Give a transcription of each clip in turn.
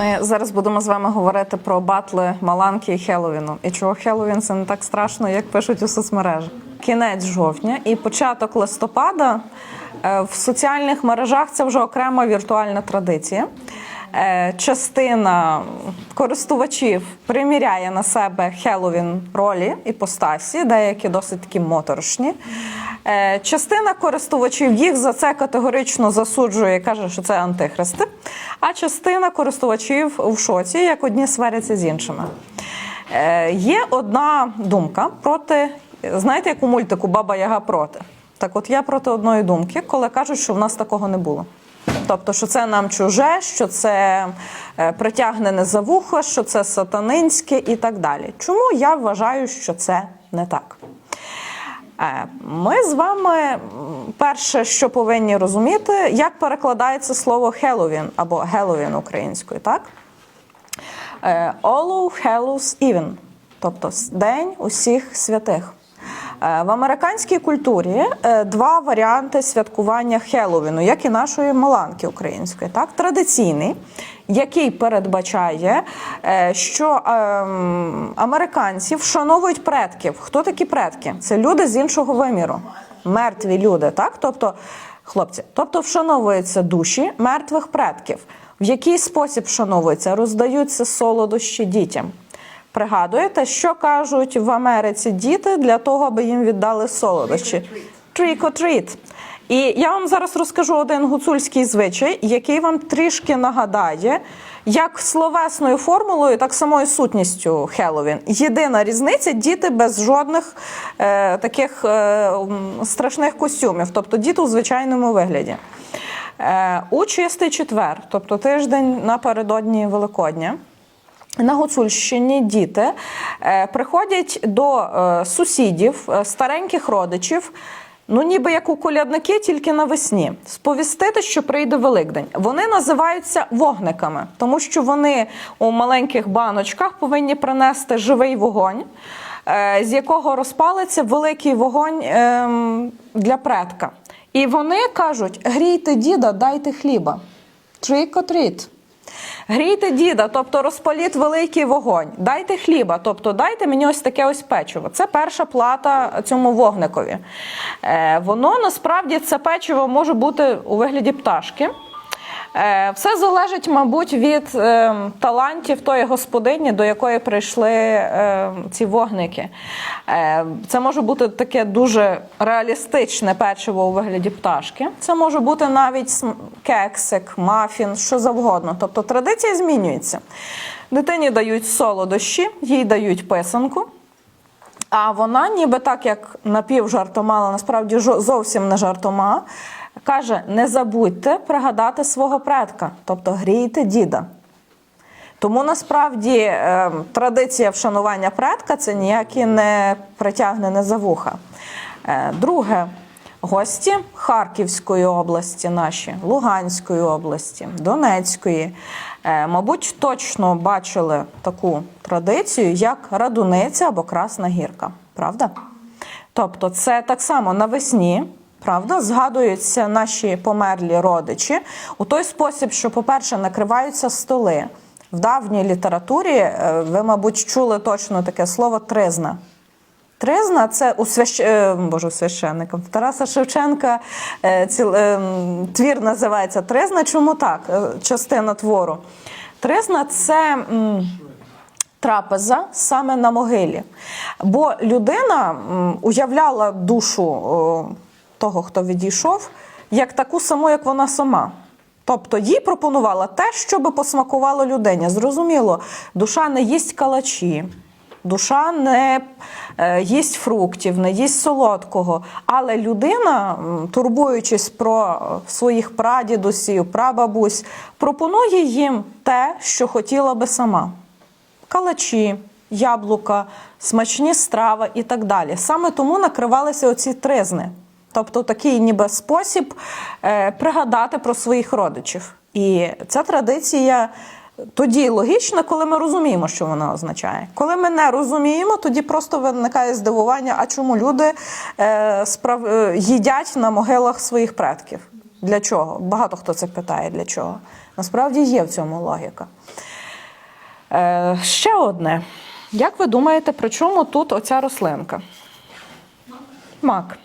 Ми зараз будемо з вами говорити про батли Маланки і Хеллоуіну. І чого Хеловін це не так страшно, як пишуть у соцмережах. Кінець жовтня і початок листопада е, в соціальних мережах це вже окрема віртуальна традиція. Е, Частина користувачів приміряє на себе Хеллоуін ролі і постасі, деякі досить такі моторошні. Е, Частина користувачів їх за це категорично засуджує і каже, що це антихристи. А частина користувачів в шоці, як одні сваряться з іншими. Е, Є одна думка проти, знаєте, як у мультику Баба Яга проти. Так от я проти одної думки, коли кажуть, що в нас такого не було. Тобто, що це нам чуже, що це е, притягнене за вухо, що це сатанинське і так далі. Чому я вважаю, що це не так? Е, Ми з вами перше, що повинні розуміти, як перекладається слово Хеллоуін або Геловін українською, так? Е, All Hallows Even, тобто День усіх святих. Е, В американській культурі е, два варіанти святкування Хеллоуіну, як і нашої Маланки української, так традиційний, який передбачає, е, що ем, американці вшановують предків. Хто такі предки? Це люди з іншого виміру, мертві люди, так? Тобто, хлопці, тобто вшановуються душі мертвих предків. В який спосіб вшановуються? Роздаються солодощі дітям. Пригадуєте, що кажуть в Америці діти для того, аби їм віддали солодощі? Trick or treat. І я вам зараз розкажу один гуцульський звичай, який вам трішки нагадає, як словесною формулою, так самою сутністю Хеллоуін. Єдина різниця діти без жодних е, таких е, страшних костюмів, тобто діти у звичайному вигляді. Е, у чистий четвер, тобто тиждень напередодні Великодня. На Гуцульщині діти е, приходять до е, сусідів, е, стареньких родичів, ну ніби як у колядники, тільки навесні, сповістити, що прийде Великдень. Вони називаються вогниками, тому що вони у маленьких баночках повинні принести живий вогонь, з якого розпалиться великий вогонь ем, для предка. І вони кажуть: грійте діда, дайте хліба. Trick or. Грійте діда, тобто розпаліть великий вогонь. Дайте хліба, тобто дайте мені ось таке ось печиво. Це перша плата цьому вогникові. Е, воно насправді це печиво може бути у вигляді пташки. Е, Все залежить, мабуть, від е, талантів тої господині, до якої прийшли е, ці вогники. Це може бути таке дуже реалістичне печиво у вигляді пташки. Це може бути навіть кексик, мафін, що завгодно. Тобто традиція змінюється. Дитині дають солодощі, їй дають писанку. А вона, ніби так як напівжартома, насправді жо- зовсім не жартома, каже: не забудьте пригадати свого предка, тобто грійте діда. Тому насправді е, традиція вшанування предка це ніякі не притягнене за вуха. Е, друге, гості Харківської області, наші, Луганської області, Донецької, е, мабуть, точно бачили таку традицію, як радуниця або красна гірка. Правда? Тобто, це так само навесні. Правда, згадуються наші померлі родичі у той спосіб, що, по-перше, накриваються столи. В давній літературі е, ви, мабуть, чули точно таке слово тризна. Тризна це у свящ... е, Боже, священника. Тараса Шевченка е, ціл... твір називається Тризна. Чому так? Частина твору. Тризна це. Трапеза саме на могилі. Бо людина уявляла душу того, хто відійшов, як таку саму, як вона сама. Тобто їй пропонувала те, що би посмакувало людині. Зрозуміло, душа не їсть калачі, душа не е, їсть фруктів, не їсть солодкого. Але людина, турбуючись про своїх прадідусів, прабабусь, пропонує їм те, що хотіла би сама калачі, яблука, смачні страви і так далі. Саме тому накривалися оці тризни. Тобто такий ніби спосіб е, пригадати про своїх родичів. І ця традиція тоді логічна, коли ми розуміємо, що вона означає. Коли ми не розуміємо, тоді просто виникає здивування, а чому люди е, е, їдять на могилах своїх предків. Для чого? Багато хто це питає для чого. Насправді є в цьому логіка. Е, ще одне. Як ви думаєте, при чому тут оця рослинка? Мак.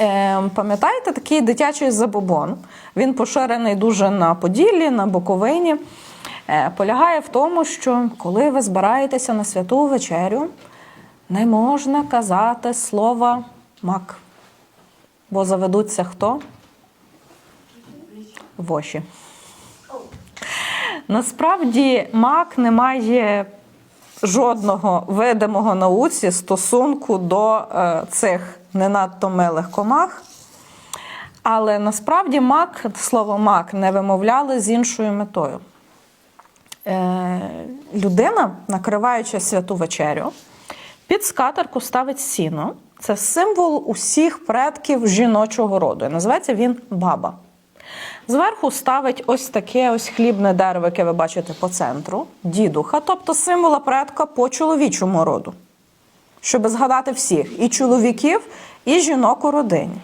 Е, пам'ятаєте такий дитячий забобон? Він поширений дуже на Поділлі, на Буковині. Е, полягає в тому, що коли ви збираєтеся на святу вечерю, не можна казати слова мак. Бо заведуться хто? Воші. Насправді мак не має жодного видимого науці стосунку до е, цих не надто милих комах. Але насправді мак, слово мак не вимовляли з іншою метою. Е, людина, накриваючи святу вечерю, під скатерку ставить сіно. Це символ усіх предків жіночого роду. І називається він баба. Зверху ставить ось таке ось хлібне дерево, яке ви бачите по центру, дідуха, тобто символа предка по чоловічому роду. Щоб згадати всіх і чоловіків, і жінок у родині.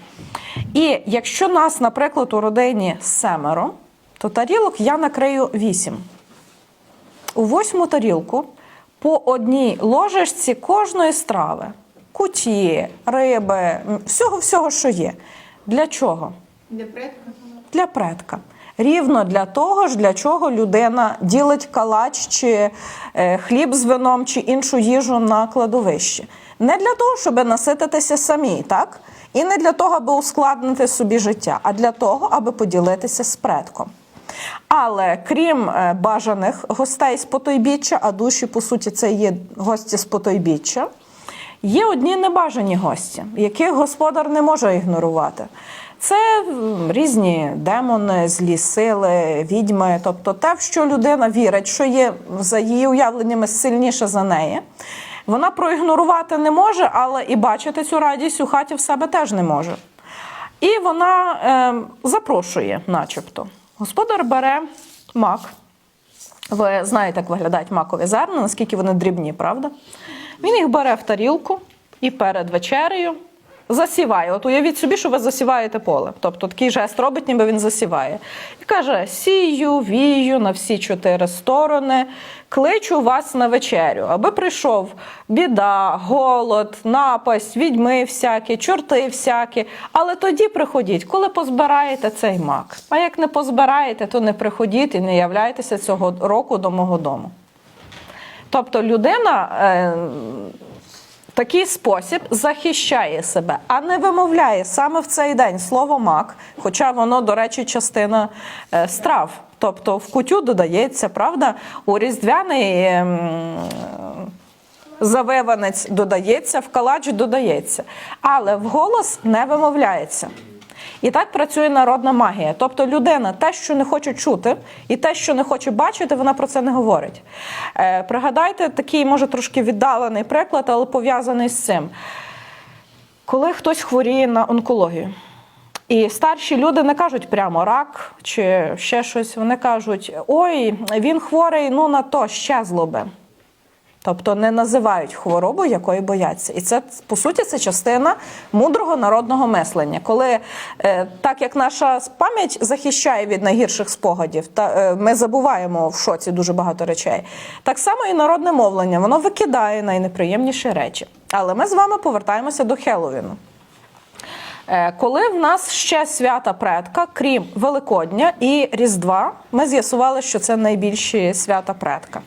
І якщо нас, наприклад, у родині семеро, то тарілок я накрию вісім. У восьму тарілку по одній ложечці кожної страви, куті, риби, всього-всього, що є. Для чого? Для предка. Для предка. Рівно для того ж, для чого людина ділить калач чи е, хліб з вином чи іншу їжу на кладовищі. Не для того, щоб насититися самі, так? І не для того, аби ускладнити собі життя, а для того, аби поділитися з предком. Але крім е, бажаних гостей з потойбіччя, а душі, по суті, це є гості з потойбіччя, є одні небажані гості, яких господар не може ігнорувати. Це різні демони, злі сили, відьми, тобто те, в що людина вірить, що є за її уявленнями сильніше за неї. Вона проігнорувати не може, але і бачити цю радість у хаті в себе теж не може. І вона е, запрошує, начебто. Господар бере мак. Ви знаєте, як виглядають макові зерна, наскільки вони дрібні, правда? Він їх бере в тарілку і перед вечерею засіває. От уявіть собі, що ви засіваєте поле. Тобто такий жест робить, ніби він засіває. І каже: сію, вію на всі чотири сторони, кличу вас на вечерю, аби прийшов біда, голод, напасть, відьми всякі, чорти всякі. Але тоді приходіть, коли позбираєте цей мак. А як не позбираєте, то не приходіть і не являйтеся цього року до мого дому. Тобто людина е, такий спосіб захищає себе, а не вимовляє саме в цей день слово мак, хоча воно, до речі, частина е, страв. Тобто в кутю додається, правда, у різдвяний ем, завиванець додається, в калач додається, але вголос не вимовляється. І так працює народна магія. Тобто людина те, що не хоче чути, і те, що не хоче бачити, вона про це не говорить. Е, пригадайте такий, може, трошки віддалений приклад, але пов'язаний з цим. Коли хтось хворіє на онкологію, і старші люди не кажуть прямо рак чи ще щось, вони кажуть: ой, він хворий, ну на то щезло би. Тобто не називають хворобу, якої бояться. І це, по суті, це частина мудрого народного мислення. Коли е, так як наша пам'ять захищає від найгірших спогадів, та е, ми забуваємо в шоці дуже багато речей. Так само і народне мовлення, воно викидає найнеприємніші речі. Але ми з вами повертаємося до Хеллоуіну. Е, Коли в нас ще свята предка, крім Великодня і Різдва, ми з'ясували, що це найбільші свята предка.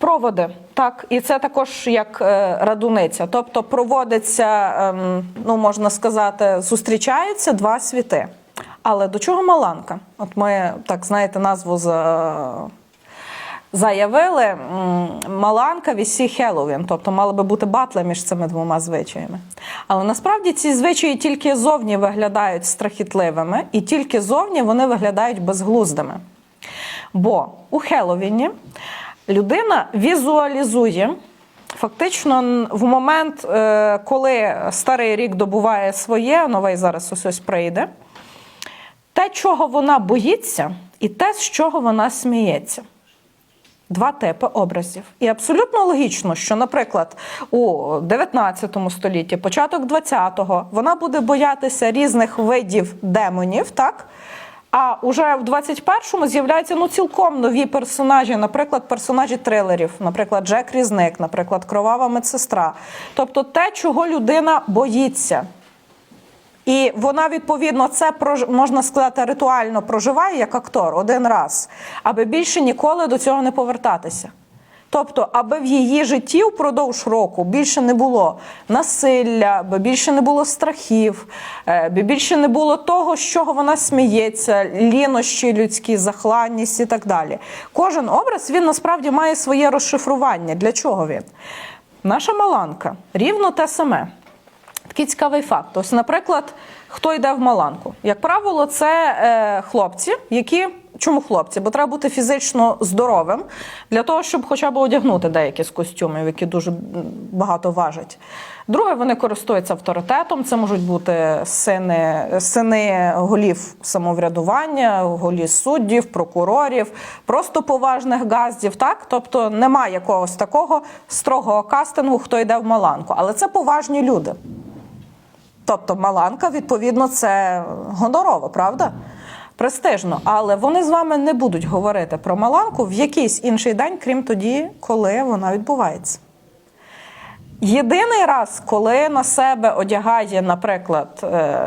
Проводи, так, і це також як е, радуниця. Тобто проводиться, ем, ну можна сказати, зустрічаються два світи. Але до чого Маланка? От ми так знаєте назву за, заявили. Маланка вісі Хеллоуін, тобто мали би бути батли між цими двома звичаями. Але насправді ці звичаї тільки зовні виглядають страхітливими, і тільки зовні вони виглядають безглуздими. Бо у Хеллоуіні людина візуалізує. Фактично, в момент, е, коли старий рік добуває своє, новий зараз ось прийде, те, чого вона боїться, і те, з чого вона сміється. два типи образів. І абсолютно логічно, що, наприклад, у 19 столітті, початок 20-го, вона буде боятися різних видів демонів, так? А уже в 21-му з'являються ну цілком нові персонажі, наприклад, персонажі трилерів, наприклад, Джек Різник, наприклад, Кровава медсестра. Тобто те, чого людина боїться. І вона відповідно це можна сказати ритуально проживає як актор один раз, аби більше ніколи до цього не повертатися. Тобто, аби в її житті впродовж року більше не було насилля, аби більше не було страхів, е, аби більше не було того, з чого вона сміється, лінощі людські, захланність і так далі. Кожен образ він насправді має своє розшифрування. Для чого він? Наша Маланка рівно те саме. Такий цікавий факт. Ось, наприклад, хто йде в Маланку? Як правило, це е, хлопці, які. Чому хлопці? Бо треба бути фізично здоровим для того, щоб хоча б одягнути деякі з костюмів, які дуже багато важать. Друге, вони користуються авторитетом. Це можуть бути сини, сини голів самоврядування, голів суддів, прокурорів, просто поважних газдів. Так, тобто немає якогось такого строгого кастингу, хто йде в Маланку. Але це поважні люди. Тобто Маланка, відповідно, це гонорово, правда? Престижно. Але вони з вами не будуть говорити про Маланку в якийсь інший день, крім тоді, коли вона відбувається. Єдиний раз, коли на себе одягає, наприклад, е,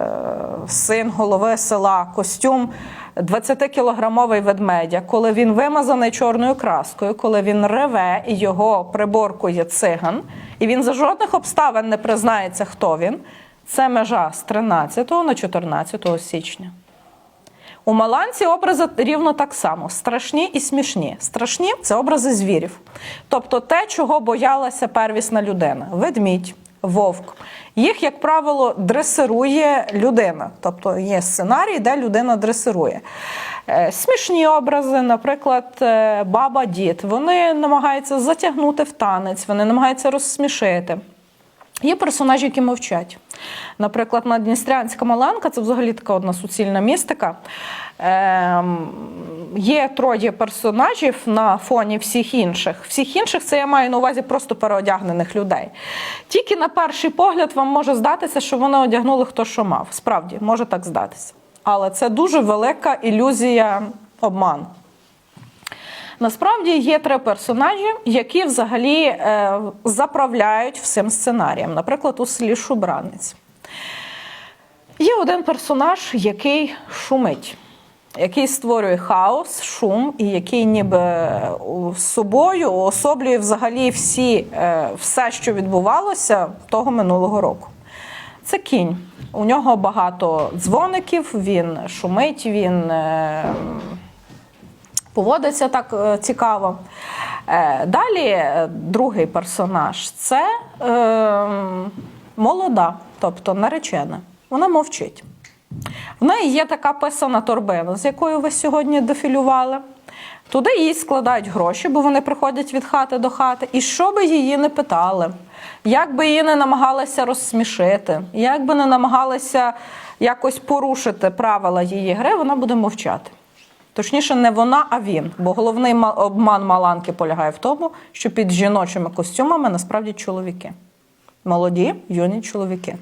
син голови села костюм 20-кілограмовий ведмедя, коли він вимазаний чорною краскою, коли він реве і його приборкує циган, і він за жодних обставин не признається, хто він, це межа з 13 на 14 січня. У Маланці образи рівно так само: страшні і смішні. Страшні це образи звірів. Тобто те, чого боялася первісна людина: ведмідь, вовк. Їх, як правило, дресирує людина. Тобто є сценарій, де людина дресирує. Е, Смішні образи, наприклад, е, баба, дід. Вони намагаються затягнути в танець, вони намагаються розсмішити. Є персонажі, які мовчать. Наприклад, Надністрянська Маланка це взагалі така одна суцільна містика. Ем, є троє персонажів на фоні всіх інших. Всіх інших це я маю на увазі просто переодягнених людей. Тільки на перший погляд вам може здатися, що вони одягнули хто що мав. Справді, може так здатися. Але це дуже велика ілюзія обману. Насправді є три персонажі, які взагалі е, заправляють всім сценарієм. Наприклад, у селі Шубранець. Є один персонаж, який шумить, який створює хаос, шум, і який ніби е, з собою уособлює взагалі всі, е, все, що відбувалося того минулого року. Це кінь. У нього багато дзвоників, він шумить, він. е, поводиться так е, цікаво. Е, Далі е, другий персонаж це е, молода, тобто наречена. Вона мовчить. В неї є така писана торбина, з якою ви сьогодні дефілювали. Туди їй складають гроші, бо вони приходять від хати до хати. І що би її не питали, як би її не намагалися розсмішити, як би не намагалися якось порушити правила її гри, вона буде мовчати. Точніше, не вона, а він. Бо головний обман Маланки полягає в тому, що під жіночими костюмами насправді чоловіки. Молоді, юні чоловіки.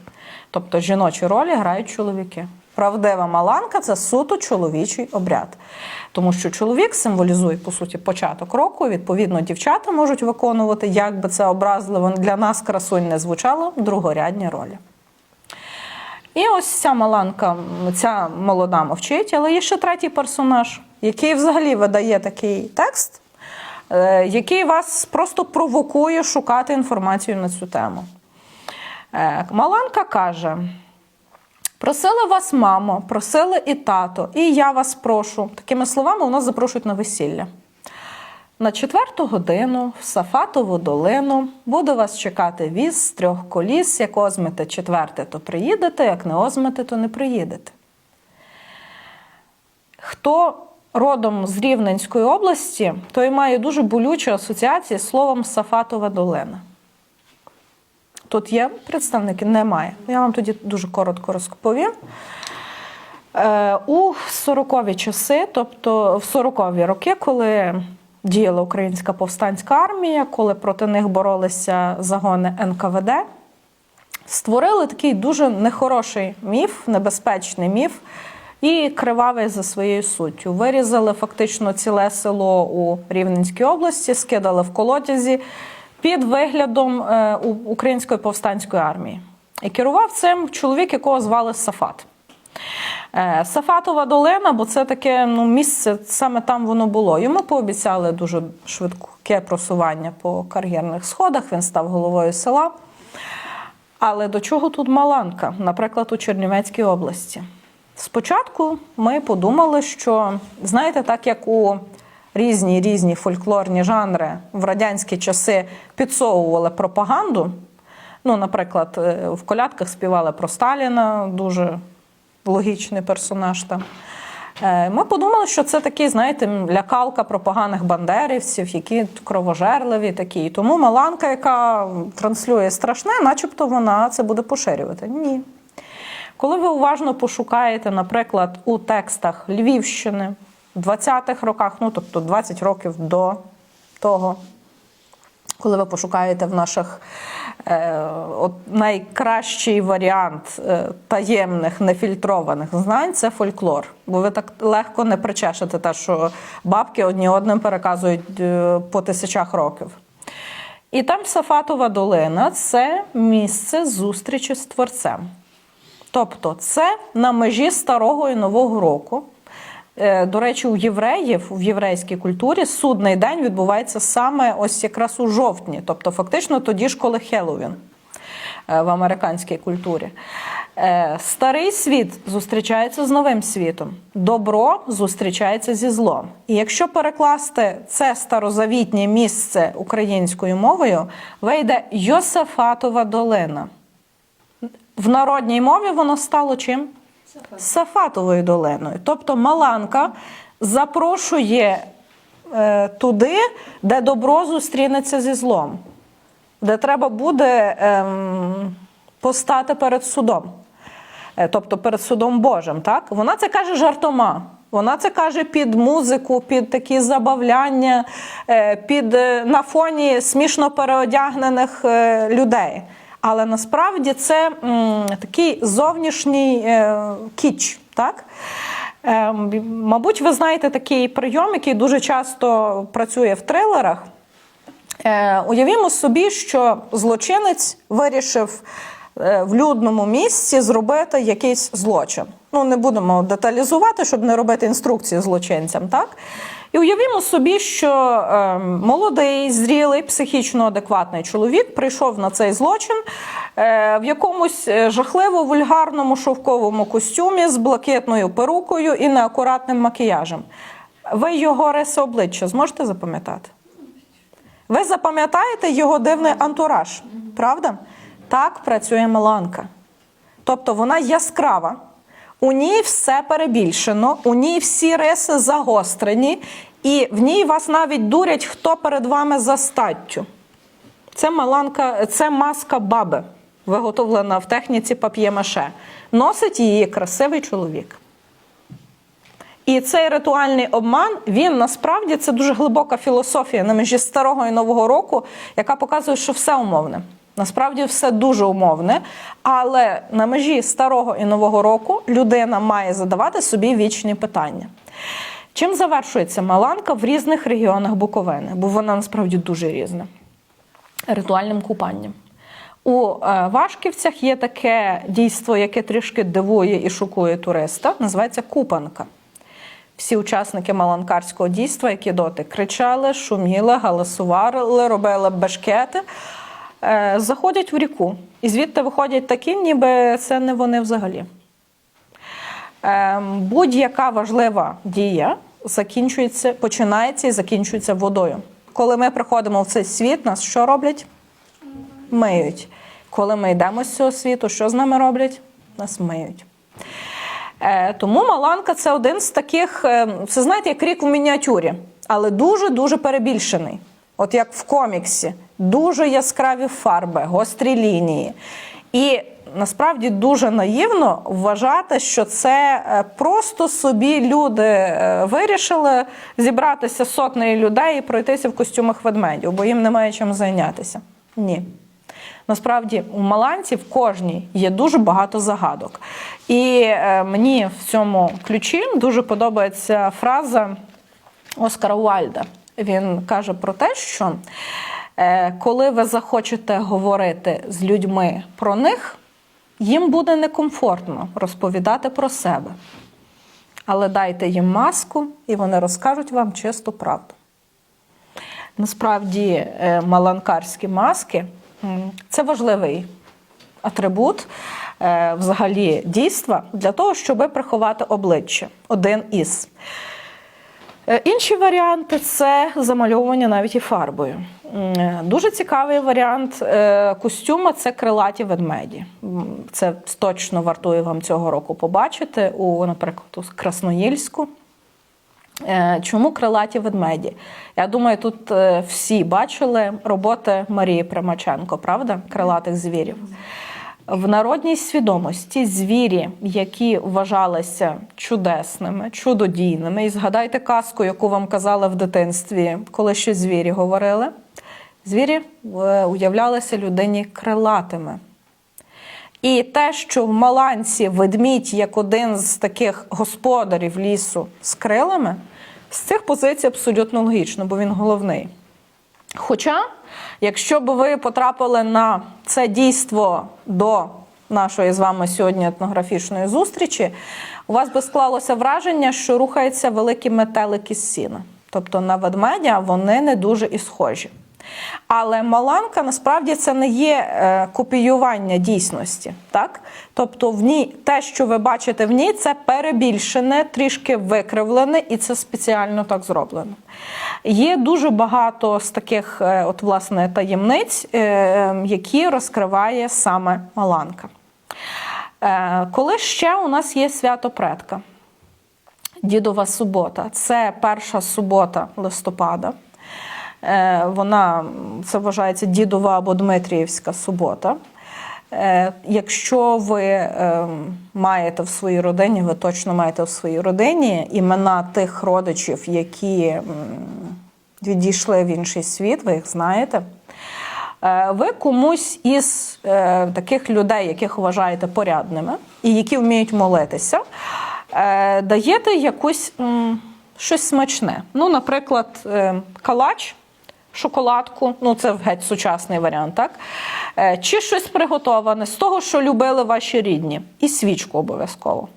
Тобто жіночі ролі грають чоловіки. Правдива Маланка це суто чоловічий обряд. Тому що чоловік символізує, по суті, початок року. Відповідно, дівчата можуть виконувати, як би це образливо для нас красунь не звучало, другорядні ролі. І ось ця маланка, ця молода мовчить, але є ще третій персонаж, який взагалі видає такий текст, е, який вас просто провокує шукати інформацію на цю тему. Е, Маланка каже: просила вас, мамо, просили і тато, і я вас прошу. Такими словами, у нас запрошують на весілля. На четверту годину в Сафатову долину буду вас чекати віз з трьох коліс. Як озмете четверте, то приїдете, як не озмете, то не приїдете. Хто родом з Рівненської області, той має дуже болючі асоціації з словом Сафатова долина. Тут є представники? Немає. Я вам тоді дуже коротко розповім. Е, У 40-ві часи, тобто в 40-ві роки, коли діяла українська повстанська армія, коли проти них боролися загони НКВД. Створили такий дуже нехороший міф, небезпечний міф і кривавий за своєю суттю. Вирізали фактично ціле село у Рівненській області, скидали в колодязі під виглядом е, української повстанської армії. І керував цим чоловік, якого звали Сафат. Е, Сафатова долина, бо це таке ну, місце, саме там воно було. Йому пообіцяли дуже швидке просування по кар'єрних сходах. Він став головою села. Але до чого тут Маланка, наприклад, у Чернівецькій області? Спочатку ми подумали, що знаєте, так як у різні різні фольклорні жанри в радянські часи підсовували пропаганду. Ну, наприклад, е, в колядках співали про Сталіна, дуже логічний персонаж там. Е, Ми подумали, що це такий, знаєте, лякалка про поганих бандерівців, які кровожерливі такі. І тому Маланка, яка транслює страшне, начебто вона це буде поширювати. Ні. Коли ви уважно пошукаєте, наприклад, у текстах Львівщини в 20-х роках, ну тобто 20 років до того, коли ви пошукаєте в наших от найкращий варіант е, таємних нефільтрованих знань це фольклор. Бо ви так легко не причешете те, що бабки одні одним переказують е, по тисячах років. І там Сафатова долина це місце зустрічі з творцем. Тобто, це на межі старого і нового року. Е, До речі, у євреїв в єврейській культурі судний день відбувається саме ось якраз у жовтні, тобто фактично тоді ж, коли Хеллоуін е, в американській культурі. Е, Старий світ зустрічається з новим світом, добро зустрічається зі злом. І якщо перекласти це старозавітнє місце українською мовою, вийде Йосафатова долина. В народній мові воно стало чим? Сафатовою долиною. Тобто Маланка запрошує е, туди, де добро зустрінеться зі злом, де треба буде ем, постати перед судом, Е, тобто перед судом Божим. Так? Вона це каже жартома. Вона це каже під музику, під такі забавляння, е, під е, на фоні смішно переодягнених е, людей. Але насправді це м, такий зовнішній е, кіч. Так? Е, мабуть, ви знаєте такий прийом, який дуже часто працює в трилерах. Е, уявімо собі, що злочинець вирішив е, в людному місці зробити якийсь злочин. Ну, не будемо деталізувати, щоб не робити інструкції злочинцям, так? І уявімо собі, що е, молодий, зрілий, психічно адекватний чоловік прийшов на цей злочин е, в якомусь е, жахливо вульгарному шовковому костюмі з блакитною перукою і неакуратним макіяжем. Ви його риси обличчя зможете запам'ятати? Ви запам'ятаєте його дивний антураж, правда? Так працює Меланка. Тобто вона яскрава, у ній все перебільшено, у ній всі риси загострені, і в ній вас навіть дурять, хто перед вами за статтю. Це маланка, це маска баби, виготовлена в техніці пап'є-маше. Носить її красивий чоловік. І цей ритуальний обман, він насправді це дуже глибока філософія на межі старого і нового року, яка показує, що все умовне. Насправді все дуже умовне, але на межі старого і нового року людина має задавати собі вічні питання. Чим завершується Маланка в різних регіонах Буковини? Бо вона насправді дуже різна. Ритуальним купанням. У е, Вашківцях є таке дійство, яке трішки дивує і шокує туриста, називається купанка. Всі учасники маланкарського дійства, які доти кричали, шуміли, галасували, робили бешкети, заходять в ріку. І звідти виходять такі, ніби це не вони взагалі. Е, Будь-яка важлива дія закінчується, починається і закінчується водою. Коли ми приходимо в цей світ, нас що роблять? Миють. Коли ми йдемо з цього світу, що з нами роблять? Нас миють. Е, Тому Маланка це один з таких, е, це знаєте, як рік в мініатюрі, але дуже-дуже перебільшений. От як в коміксі, дуже яскраві фарби, гострі лінії. І насправді дуже наївно вважати, що це е, просто собі люди е, вирішили зібратися сотнею людей і пройтися в костюмах ведмедів, бо їм немає чим зайнятися. Ні. Насправді у Маланці в кожній є дуже багато загадок. І е, мені в цьому ключі дуже подобається фраза Оскара Уальда. Він каже про те, що коли ви захочете говорити з людьми про них, їм буде некомфортно розповідати про себе. Але дайте їм маску, і вони розкажуть вам чисту правду. Насправді, е, маланкарські маски це важливий атрибут е, взагалі дійства для того, щоб приховати обличчя. Один із. Е, Інші варіанти це замальовування навіть і фарбою. Е, Дуже цікавий варіант е, костюма це крилаті ведмеді. Це точно вартує вам цього року побачити у, наприклад, у Красноїльську. Чому крилаті ведмеді? Я думаю, тут всі бачили роботи Марії Примаченко, правда? Крилатих звірів. В народній свідомості звірі, які вважалися чудесними, чудодійними, і згадайте казку, яку вам казала в дитинстві, коли ще звірі говорили. Звірі е, уявлялися людині крилатими. І те, що в Маланці ведмідь як один з таких господарів лісу з крилами, з цих позицій абсолютно логічно, бо він головний. Хоча, якщо б ви потрапили на це дійство до нашої з вами сьогодні етнографічної зустрічі, у вас би склалося враження, що рухаються великі метелики з сіна. Тобто на ведмедя вони не дуже і схожі. Але маланка насправді це не є е, копіювання дійсності. Так? Тобто, в ній те, що ви бачите в ній, це перебільшене, трішки викривлене, і це спеціально так зроблено. Є дуже багато з таких е, от, власне, таємниць, е, які розкриває саме маланка. Е, Коли ще у нас є свято предка, Дідова субота, це перша субота листопада. Вона це вважається дідова або Дмитріївська субота. Е, Якщо ви е, маєте в своїй родині, ви точно маєте в своїй родині імена тих родичів, які відійшли в інший світ, ви їх знаєте. Е, Ви комусь із е, таких людей, яких вважаєте порядними і які вміють молитися, даєте якусь щось смачне. Ну, наприклад, е, калач, шоколадку, ну це геть сучасний варіант, так? Е, Чи щось приготоване з того, що любили ваші рідні, і свічку обов'язково.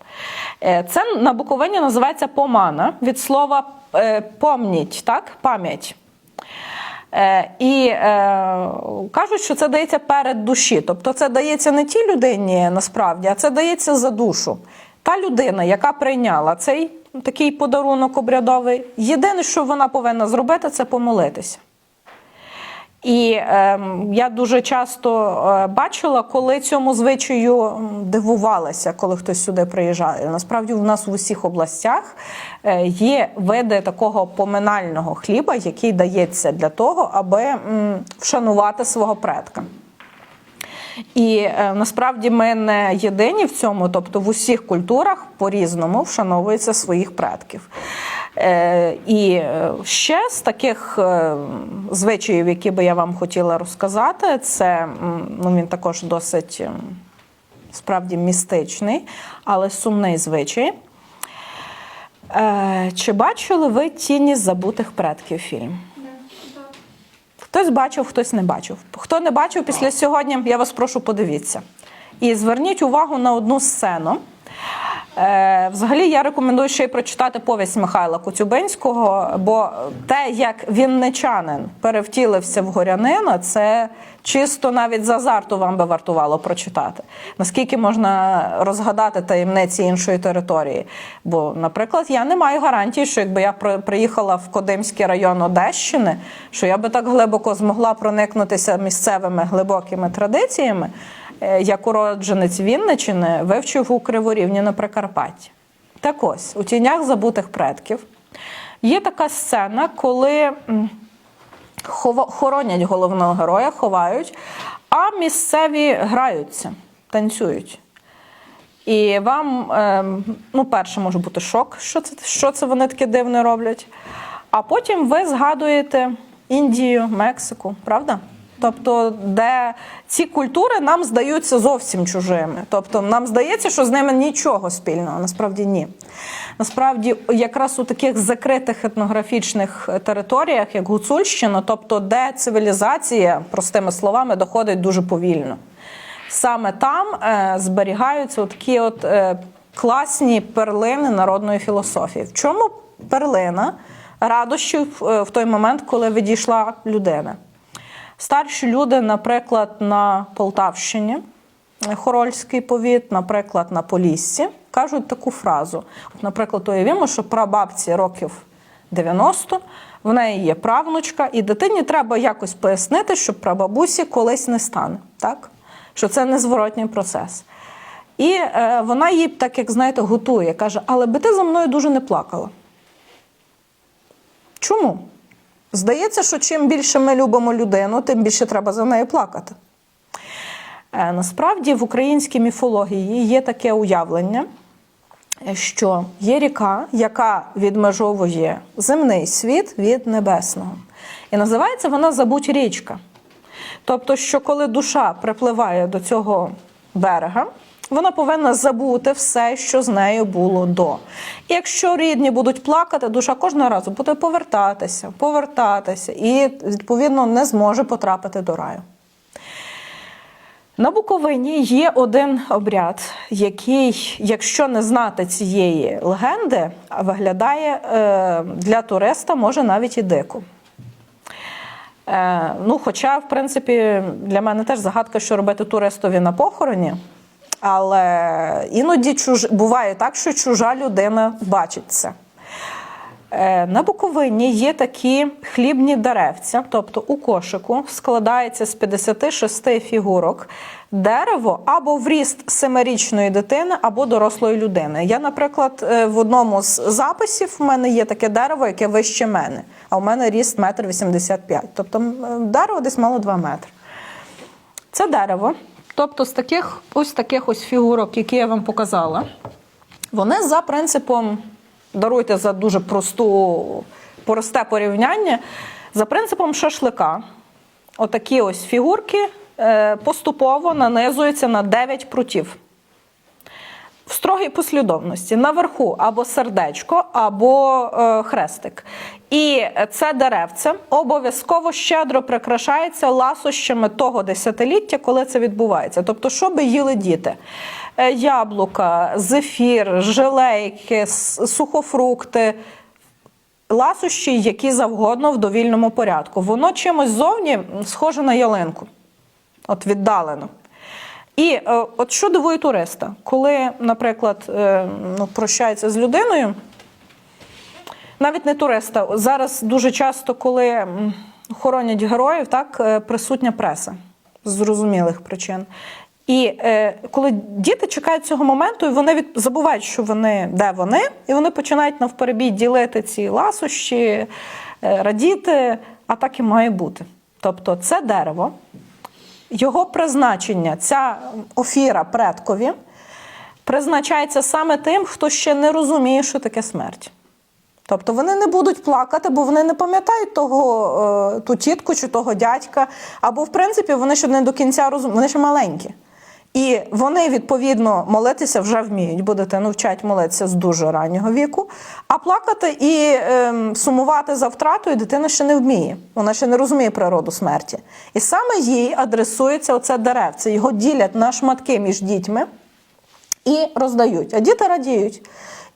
Е, Це на Буковині називається помана від слова е, помніть, так? пам'ять. І е, кажуть, що це дається перед душі. Тобто це дається не тій людині насправді, а це дається за душу. Та людина, яка прийняла цей такий подарунок обрядовий, єдине, що вона повинна зробити, це помолитися. І е, я дуже часто е, бачила, коли цьому звичаю дивувалася, коли хтось сюди приїжджає. Насправді, у нас в усіх областях е, є види такого поминального хліба, який дається для того, аби вшанувати свого предка. І е, насправді ми не єдині в цьому, тобто в усіх культурах по-різному вшановується своїх предків. Е, і е, ще з таких е, звичаїв, які би я вам хотіла розказати, це ну, він також досить справді містичний, але сумний звичай. Чи бачили ви тіні забутих предків фільм? Хтось бачив, хтось не бачив. Хто не бачив після сьогодні, я вас прошу подивіться. І зверніть увагу на одну сцену. Е, взагалі, я рекомендую ще й прочитати повість Михайла Коцюбинського, бо те, як вінничанин перевтілився в горянина, це чисто навіть з азарту вам би вартувало прочитати. Наскільки можна розгадати таємниці іншої території? Бо, наприклад, я не маю гарантії, що якби я при- приїхала в Кодимський район Одещини, що я би так глибоко змогла проникнутися місцевими глибокими традиціями, як уродженець Вінничини вивчив у Криворівні на Прикарпатті. Так ось, у тінях забутих предків є така сцена, коли хоронять головного героя, ховають, а місцеві граються. танцюють. І вам, ем, ну, перше, може бути шок, що це, що це вони таке дивне роблять. А потім ви згадуєте Індію, Мексику, правда? Тобто, де ці культури нам здаються зовсім чужими. Тобто, нам здається, що з ними нічого спільного. Насправді ні. Насправді, якраз у таких закритих етнографічних територіях, як Гуцульщина, тобто, де цивілізація, простими словами, доходить дуже повільно саме там е, зберігаються такі от е, класні перлини народної філософії. В чому перлина радощів е, в той момент, коли відійшла людина? Старші люди, наприклад, на Полтавщині, е, Хорольський повіт, наприклад, на Поліссі, кажуть таку фразу. От, наприклад, уявімо, що прабабці років 90, в неї є правнучка, і дитині треба якось пояснити, що прабабусі колись не стане. Так? Що це незворотній процес. І е, вона їй, так як знаєте, готує, каже: але би ти за мною дуже не плакала. Чому? Здається, що чим більше ми любимо людину, тим більше треба за нею плакати. Е, насправді в українській міфології є таке уявлення, що є ріка, яка відмежовує земний світ від небесного. І називається вона Забуть річка. Тобто, що коли душа припливає до цього берега, вона повинна забути все, що з нею було до. І якщо рідні будуть плакати, душа кожного разу буде повертатися, повертатися і, відповідно, не зможе потрапити до раю. На Буковині є один обряд, який, якщо не знати цієї легенди, виглядає е, для туриста може навіть і дико. Е, ну, хоча, в принципі, для мене теж загадка, що робити туристові на похороні. Але іноді чуж... буває так, що чужа людина бачить це. Е, На Буковині є такі хлібні деревця, тобто у кошику складається з 56 фігурок дерево або в ріст семирічної дитини, або дорослої людини. Я, наприклад, е, в одному з записів в мене є таке дерево, яке вище мене, а у мене ріст 1,85 м. Тобто дерево десь мало 2 метри. Це дерево, тобто з таких ось таких ось фігурок, які я вам показала, вони за принципом, даруйте за дуже просту, просте порівняння, за принципом шашлика. Отакі ось фігурки е, поступово нанизуються на 9 прутів. Строгій послідовності наверху або сердечко, або е, хрестик. І це деревце обов'язково щедро прикрашається ласощами того десятиліття, коли це відбувається. Тобто, що би їли діти? Е, Яблука, зефір, желейки, сухофрукти, ласощі, які завгодно в довільному порядку. Воно чимось зовні схоже на ялинку, от віддалено. І е, от що дивує туриста, коли, наприклад, е, ну, прощається з людиною, навіть не туриста, зараз дуже часто, коли хоронять героїв, так, е, присутня преса з зрозумілих причин. І е, коли діти чекають цього моменту, і вони від... забувають, що вони де вони, і вони починають навперебій ділити ці ласощі, е, радіти, а так і має бути. Тобто це дерево, його призначення, ця офіра предкові, призначається саме тим, хто ще не розуміє, що таке смерть. Тобто вони не будуть плакати, бо вони не пам'ятають того, е, ту тітку чи того дядька, або, в принципі, вони ще не до кінця розуміють, вони ще маленькі. І вони, відповідно, молитися вже вміють, бо дитину вчать молитися з дуже раннього віку. А плакати і ем, сумувати за втратою дитина ще не вміє. Вона ще не розуміє природу смерті. І саме їй адресується оце деревце. Його ділять на шматки між дітьми і роздають. А діти радіють.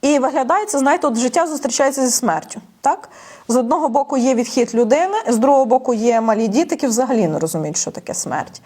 І виглядає це, знаєте, от життя зустрічається зі смертю. Так? З одного боку є відхід людини, з другого боку є малі діти, які взагалі не розуміють, що таке смерть.